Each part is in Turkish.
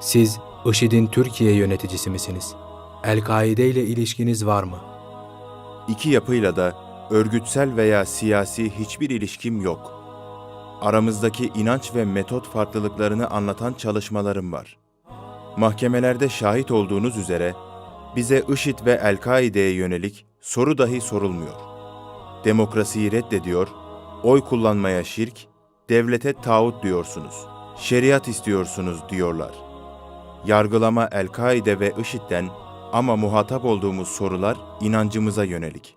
Siz IŞİD'in Türkiye yöneticisi misiniz? El-Kaide ile ilişkiniz var mı? İki yapıyla da örgütsel veya siyasi hiçbir ilişkim yok. Aramızdaki inanç ve metot farklılıklarını anlatan çalışmalarım var. Mahkemelerde şahit olduğunuz üzere bize IŞİD ve El-Kaide'ye yönelik soru dahi sorulmuyor. Demokrasiyi reddediyor, oy kullanmaya şirk, devlete tağut diyorsunuz, şeriat istiyorsunuz diyorlar. Yargılama El-Kaide ve IŞİD'den ama muhatap olduğumuz sorular inancımıza yönelik.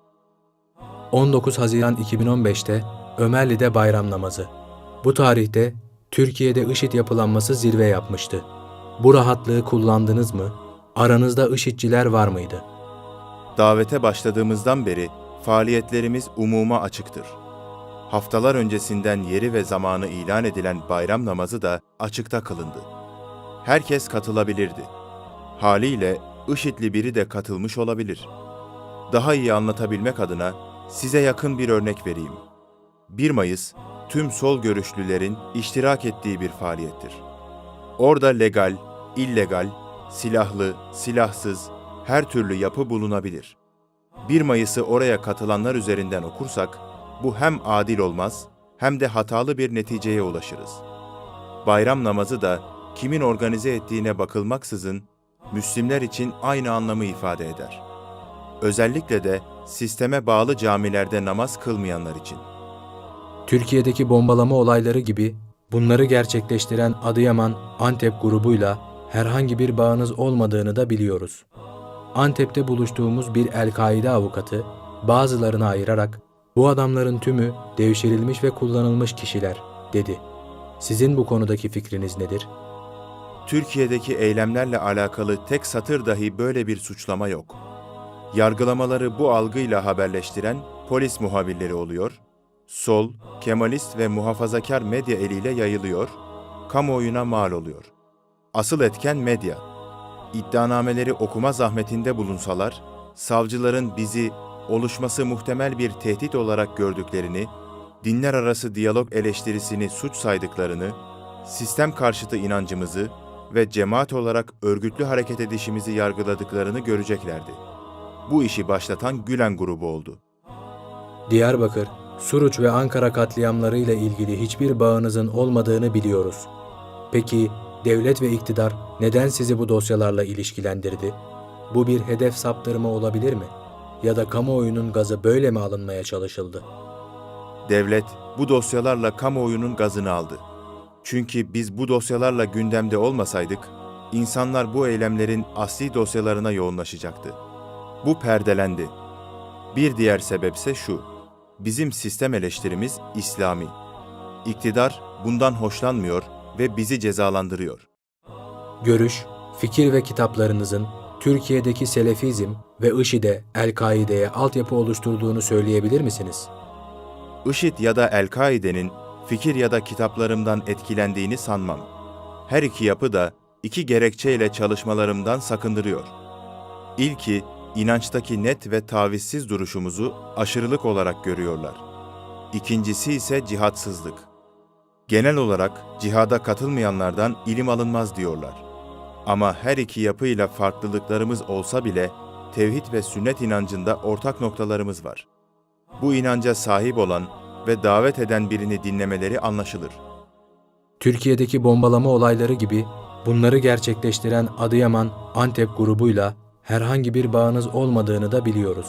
19 Haziran 2015'te Ömerli'de bayram namazı. Bu tarihte Türkiye'de IŞİD yapılanması zirve yapmıştı. Bu rahatlığı kullandınız mı? Aranızda IŞİD'ciler var mıydı? Davete başladığımızdan beri faaliyetlerimiz umuma açıktır. Haftalar öncesinden yeri ve zamanı ilan edilen bayram namazı da açıkta kılındı. Herkes katılabilirdi. Haliyle IŞİD'li biri de katılmış olabilir. Daha iyi anlatabilmek adına size yakın bir örnek vereyim. 1 Mayıs, tüm sol görüşlülerin iştirak ettiği bir faaliyettir. Orada legal, illegal, silahlı, silahsız, her türlü yapı bulunabilir. 1 Mayıs'ı oraya katılanlar üzerinden okursak, bu hem adil olmaz hem de hatalı bir neticeye ulaşırız. Bayram namazı da kimin organize ettiğine bakılmaksızın Müslimler için aynı anlamı ifade eder. Özellikle de sisteme bağlı camilerde namaz kılmayanlar için. Türkiye'deki bombalama olayları gibi bunları gerçekleştiren Adıyaman Antep grubuyla herhangi bir bağınız olmadığını da biliyoruz. Antep'te buluştuğumuz bir El-Kaide avukatı bazılarını ayırarak bu adamların tümü devşirilmiş ve kullanılmış kişiler dedi. Sizin bu konudaki fikriniz nedir? Türkiye'deki eylemlerle alakalı tek satır dahi böyle bir suçlama yok. Yargılamaları bu algıyla haberleştiren polis muhabirleri oluyor, sol, kemalist ve muhafazakar medya eliyle yayılıyor, kamuoyuna mal oluyor. Asıl etken medya. İddianameleri okuma zahmetinde bulunsalar, savcıların bizi oluşması muhtemel bir tehdit olarak gördüklerini, dinler arası diyalog eleştirisini suç saydıklarını, sistem karşıtı inancımızı ve cemaat olarak örgütlü hareket edişimizi yargıladıklarını göreceklerdi. Bu işi başlatan Gülen grubu oldu. Diyarbakır, Suruç ve Ankara katliamlarıyla ilgili hiçbir bağınızın olmadığını biliyoruz. Peki devlet ve iktidar neden sizi bu dosyalarla ilişkilendirdi? Bu bir hedef saptırma olabilir mi? Ya da kamuoyunun gazı böyle mi alınmaya çalışıldı? Devlet bu dosyalarla kamuoyunun gazını aldı. Çünkü biz bu dosyalarla gündemde olmasaydık, insanlar bu eylemlerin asli dosyalarına yoğunlaşacaktı. Bu perdelendi. Bir diğer sebepse şu, bizim sistem eleştirimiz İslami. İktidar bundan hoşlanmıyor ve bizi cezalandırıyor. Görüş, fikir ve kitaplarınızın Türkiye'deki Selefizm ve IŞİD'e, El-Kaide'ye altyapı oluşturduğunu söyleyebilir misiniz? IŞİD ya da El-Kaide'nin fikir ya da kitaplarımdan etkilendiğini sanmam. Her iki yapı da iki gerekçeyle çalışmalarımdan sakındırıyor. İlki, inançtaki net ve tavizsiz duruşumuzu aşırılık olarak görüyorlar. İkincisi ise cihatsızlık. Genel olarak cihada katılmayanlardan ilim alınmaz diyorlar. Ama her iki yapıyla farklılıklarımız olsa bile tevhid ve sünnet inancında ortak noktalarımız var. Bu inanca sahip olan ve davet eden birini dinlemeleri anlaşılır. Türkiye'deki bombalama olayları gibi bunları gerçekleştiren Adıyaman Antep grubuyla herhangi bir bağınız olmadığını da biliyoruz.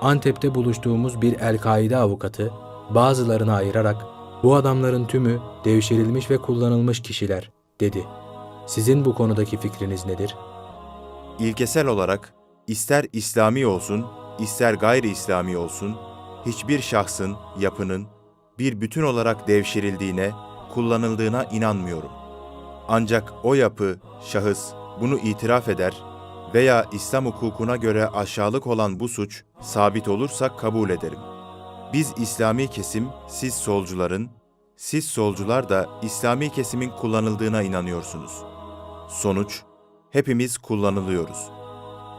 Antep'te buluştuğumuz bir El-Kaide avukatı bazılarını ayırarak bu adamların tümü devşirilmiş ve kullanılmış kişiler dedi. Sizin bu konudaki fikriniz nedir? İlkesel olarak ister İslami olsun, ister gayri İslami olsun, hiçbir şahsın, yapının bir bütün olarak devşirildiğine, kullanıldığına inanmıyorum. Ancak o yapı, şahıs bunu itiraf eder veya İslam hukukuna göre aşağılık olan bu suç sabit olursa kabul ederim. Biz İslami kesim, siz solcuların, siz solcular da İslami kesimin kullanıldığına inanıyorsunuz. Sonuç, hepimiz kullanılıyoruz.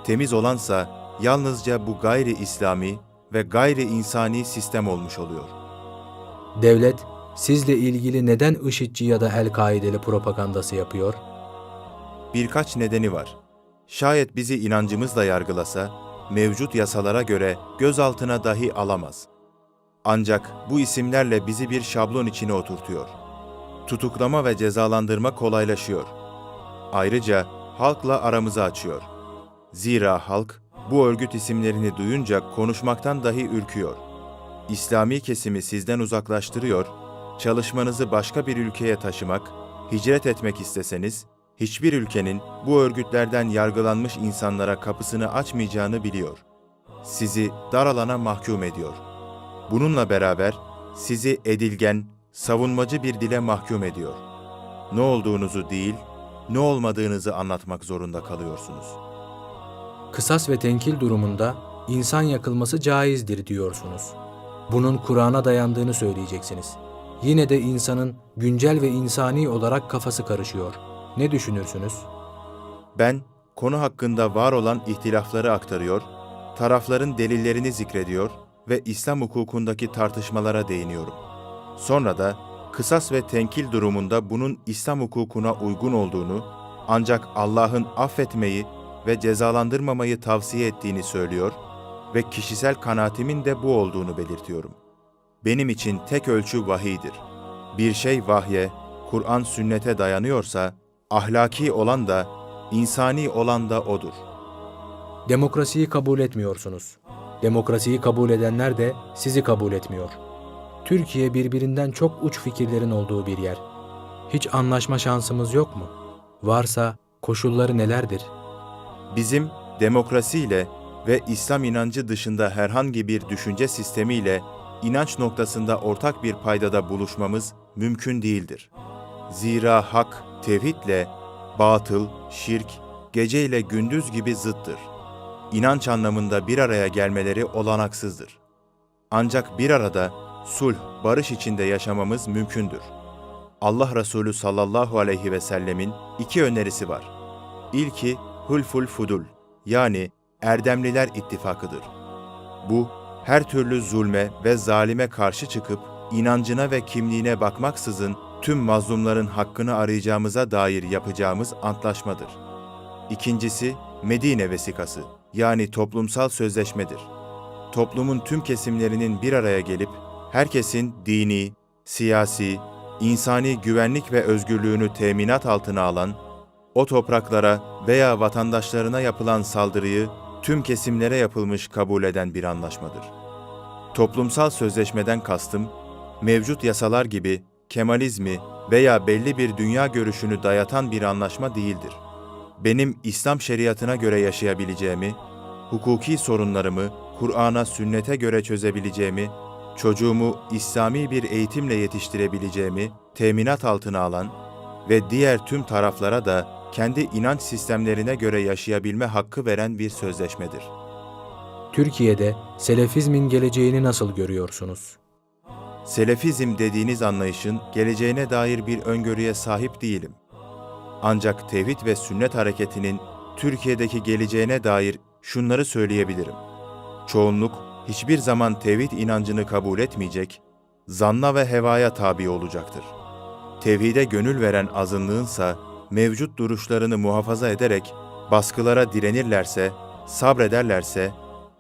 Temiz olansa yalnızca bu gayri İslami ve gayri insani sistem olmuş oluyor. Devlet sizle ilgili neden IŞİD'ci ya da El-Kaide'li propagandası yapıyor? birkaç nedeni var. Şayet bizi inancımızla yargılasa, mevcut yasalara göre gözaltına dahi alamaz. Ancak bu isimlerle bizi bir şablon içine oturtuyor. Tutuklama ve cezalandırma kolaylaşıyor. Ayrıca halkla aramızı açıyor. Zira halk bu örgüt isimlerini duyunca konuşmaktan dahi ürküyor. İslami kesimi sizden uzaklaştırıyor, çalışmanızı başka bir ülkeye taşımak, hicret etmek isteseniz, hiçbir ülkenin bu örgütlerden yargılanmış insanlara kapısını açmayacağını biliyor. Sizi dar alana mahkum ediyor. Bununla beraber sizi edilgen, savunmacı bir dile mahkum ediyor. Ne olduğunuzu değil, ne olmadığınızı anlatmak zorunda kalıyorsunuz. Kısas ve tenkil durumunda insan yakılması caizdir diyorsunuz. Bunun Kur'an'a dayandığını söyleyeceksiniz. Yine de insanın güncel ve insani olarak kafası karışıyor. Ne düşünürsünüz? Ben konu hakkında var olan ihtilafları aktarıyor, tarafların delillerini zikrediyor ve İslam hukukundaki tartışmalara değiniyorum. Sonra da kısas ve tenkil durumunda bunun İslam hukukuna uygun olduğunu, ancak Allah'ın affetmeyi ve cezalandırmamayı tavsiye ettiğini söylüyor ve kişisel kanaatimin de bu olduğunu belirtiyorum. Benim için tek ölçü vahiydir. Bir şey vahye, Kur'an sünnete dayanıyorsa, ahlaki olan da, insani olan da odur. Demokrasiyi kabul etmiyorsunuz. Demokrasiyi kabul edenler de sizi kabul etmiyor. Türkiye birbirinden çok uç fikirlerin olduğu bir yer. Hiç anlaşma şansımız yok mu? Varsa koşulları nelerdir? Bizim demokrasiyle ve İslam inancı dışında herhangi bir düşünce sistemiyle inanç noktasında ortak bir paydada buluşmamız mümkün değildir. Zira hak, tevhidle, batıl, şirk, gece ile gündüz gibi zıttır. İnanç anlamında bir araya gelmeleri olanaksızdır. Ancak bir arada sulh, barış içinde yaşamamız mümkündür. Allah Resulü sallallahu aleyhi ve sellemin iki önerisi var. İlki Hulful Fudul yani Erdemliler İttifakı'dır. Bu, her türlü zulme ve zalime karşı çıkıp inancına ve kimliğine bakmaksızın tüm mazlumların hakkını arayacağımıza dair yapacağımız antlaşmadır. İkincisi Medine vesikası yani toplumsal sözleşmedir. Toplumun tüm kesimlerinin bir araya gelip herkesin dini, siyasi, insani güvenlik ve özgürlüğünü teminat altına alan o topraklara veya vatandaşlarına yapılan saldırıyı tüm kesimlere yapılmış kabul eden bir anlaşmadır. Toplumsal sözleşmeden kastım, mevcut yasalar gibi Kemalizmi veya belli bir dünya görüşünü dayatan bir anlaşma değildir. Benim İslam şeriatına göre yaşayabileceğimi, hukuki sorunlarımı Kur'an'a, sünnete göre çözebileceğimi, çocuğumu İslami bir eğitimle yetiştirebileceğimi teminat altına alan ve diğer tüm taraflara da kendi inanç sistemlerine göre yaşayabilme hakkı veren bir sözleşmedir. Türkiye'de Selefizmin geleceğini nasıl görüyorsunuz? Selefizm dediğiniz anlayışın geleceğine dair bir öngörüye sahip değilim. Ancak tevhid ve sünnet hareketinin Türkiye'deki geleceğine dair şunları söyleyebilirim. Çoğunluk hiçbir zaman tevhid inancını kabul etmeyecek, zanna ve hevaya tabi olacaktır. Tevhide gönül veren azınlığınsa mevcut duruşlarını muhafaza ederek baskılara direnirlerse, sabrederlerse,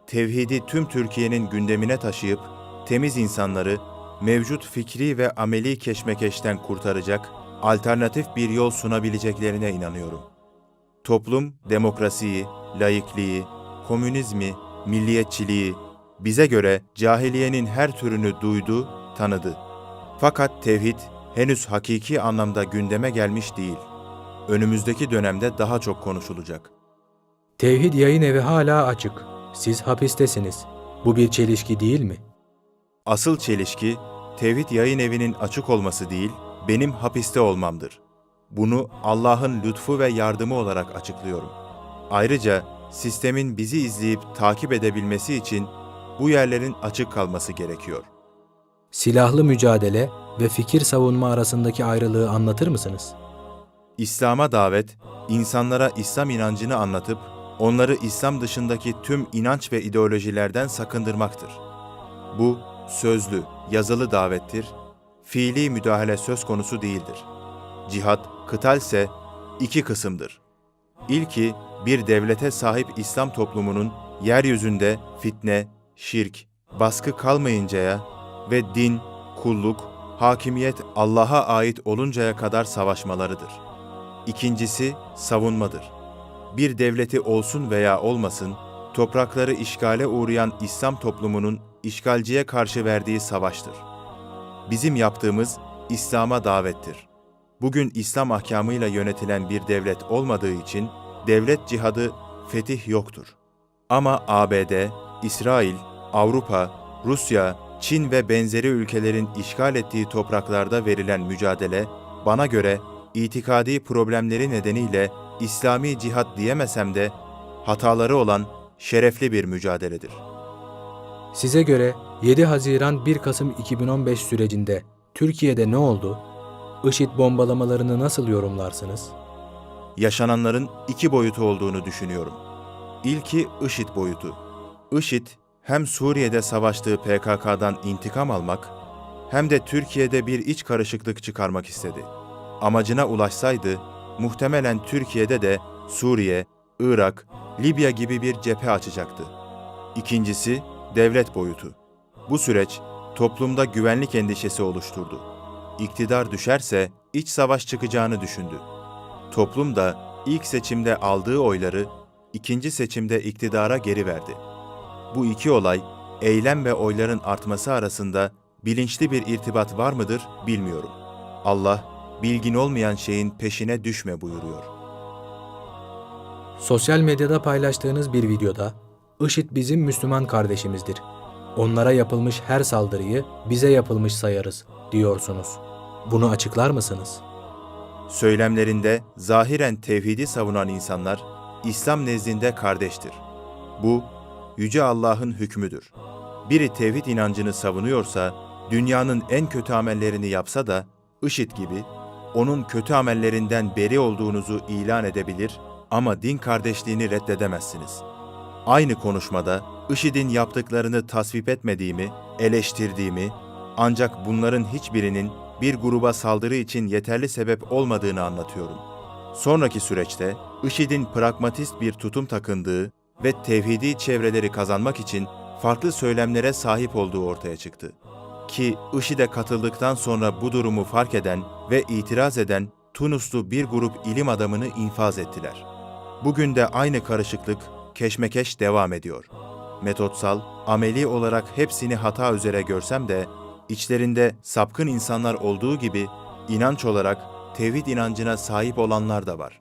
tevhidi tüm Türkiye'nin gündemine taşıyıp temiz insanları mevcut fikri ve ameli keşmekeşten kurtaracak alternatif bir yol sunabileceklerine inanıyorum. Toplum demokrasiyi, laikliği, komünizmi, milliyetçiliği bize göre cahiliyenin her türünü duydu, tanıdı. Fakat tevhid henüz hakiki anlamda gündeme gelmiş değil. Önümüzdeki dönemde daha çok konuşulacak. Tevhid yayın evi hala açık. Siz hapistesiniz. Bu bir çelişki değil mi? Asıl çelişki Tevhid Yayın Evi'nin açık olması değil, benim hapiste olmamdır. Bunu Allah'ın lütfu ve yardımı olarak açıklıyorum. Ayrıca sistemin bizi izleyip takip edebilmesi için bu yerlerin açık kalması gerekiyor. Silahlı mücadele ve fikir savunma arasındaki ayrılığı anlatır mısınız? İslam'a davet, insanlara İslam inancını anlatıp onları İslam dışındaki tüm inanç ve ideolojilerden sakındırmaktır. Bu sözlü, yazılı davettir, fiili müdahale söz konusu değildir. Cihat, kıtal ise iki kısımdır. İlki bir devlete sahip İslam toplumunun yeryüzünde fitne, şirk, baskı kalmayıncaya ve din, kulluk, hakimiyet Allah'a ait oluncaya kadar savaşmalarıdır. İkincisi savunmadır. Bir devleti olsun veya olmasın, toprakları işgale uğrayan İslam toplumunun işgalciye karşı verdiği savaştır. Bizim yaptığımız İslam'a davettir. Bugün İslam ahkamıyla yönetilen bir devlet olmadığı için devlet cihadı fetih yoktur. Ama ABD, İsrail, Avrupa, Rusya, Çin ve benzeri ülkelerin işgal ettiği topraklarda verilen mücadele bana göre itikadi problemleri nedeniyle İslami cihat diyemesem de hataları olan şerefli bir mücadeledir. Size göre 7 Haziran 1 Kasım 2015 sürecinde Türkiye'de ne oldu? IŞİD bombalamalarını nasıl yorumlarsınız? yaşananların iki boyutu olduğunu düşünüyorum. İlki IŞİD boyutu. IŞİD hem Suriye'de savaştığı PKK'dan intikam almak hem de Türkiye'de bir iç karışıklık çıkarmak istedi. Amacına ulaşsaydı muhtemelen Türkiye'de de Suriye, Irak, Libya gibi bir cephe açacaktı. İkincisi devlet boyutu. Bu süreç toplumda güvenlik endişesi oluşturdu. İktidar düşerse iç savaş çıkacağını düşündü. Toplum da ilk seçimde aldığı oyları ikinci seçimde iktidara geri verdi. Bu iki olay, eylem ve oyların artması arasında bilinçli bir irtibat var mıdır bilmiyorum. Allah, bilgin olmayan şeyin peşine düşme buyuruyor. Sosyal medyada paylaştığınız bir videoda IŞİD bizim Müslüman kardeşimizdir. Onlara yapılmış her saldırıyı bize yapılmış sayarız diyorsunuz. Bunu açıklar mısınız? Söylemlerinde zahiren tevhidi savunan insanlar İslam nezdinde kardeştir. Bu yüce Allah'ın hükmüdür. Biri tevhid inancını savunuyorsa dünyanın en kötü amellerini yapsa da IŞİD gibi onun kötü amellerinden beri olduğunuzu ilan edebilir ama din kardeşliğini reddedemezsiniz. Aynı konuşmada IŞİD'in yaptıklarını tasvip etmediğimi, eleştirdiğimi ancak bunların hiçbirinin bir gruba saldırı için yeterli sebep olmadığını anlatıyorum. Sonraki süreçte IŞİD'in pragmatist bir tutum takındığı ve tevhidi çevreleri kazanmak için farklı söylemlere sahip olduğu ortaya çıktı. Ki IŞİD'e katıldıktan sonra bu durumu fark eden ve itiraz eden Tunuslu bir grup ilim adamını infaz ettiler. Bugün de aynı karışıklık, keşmekeş devam ediyor. Metotsal, ameli olarak hepsini hata üzere görsem de İçlerinde sapkın insanlar olduğu gibi inanç olarak tevhid inancına sahip olanlar da var.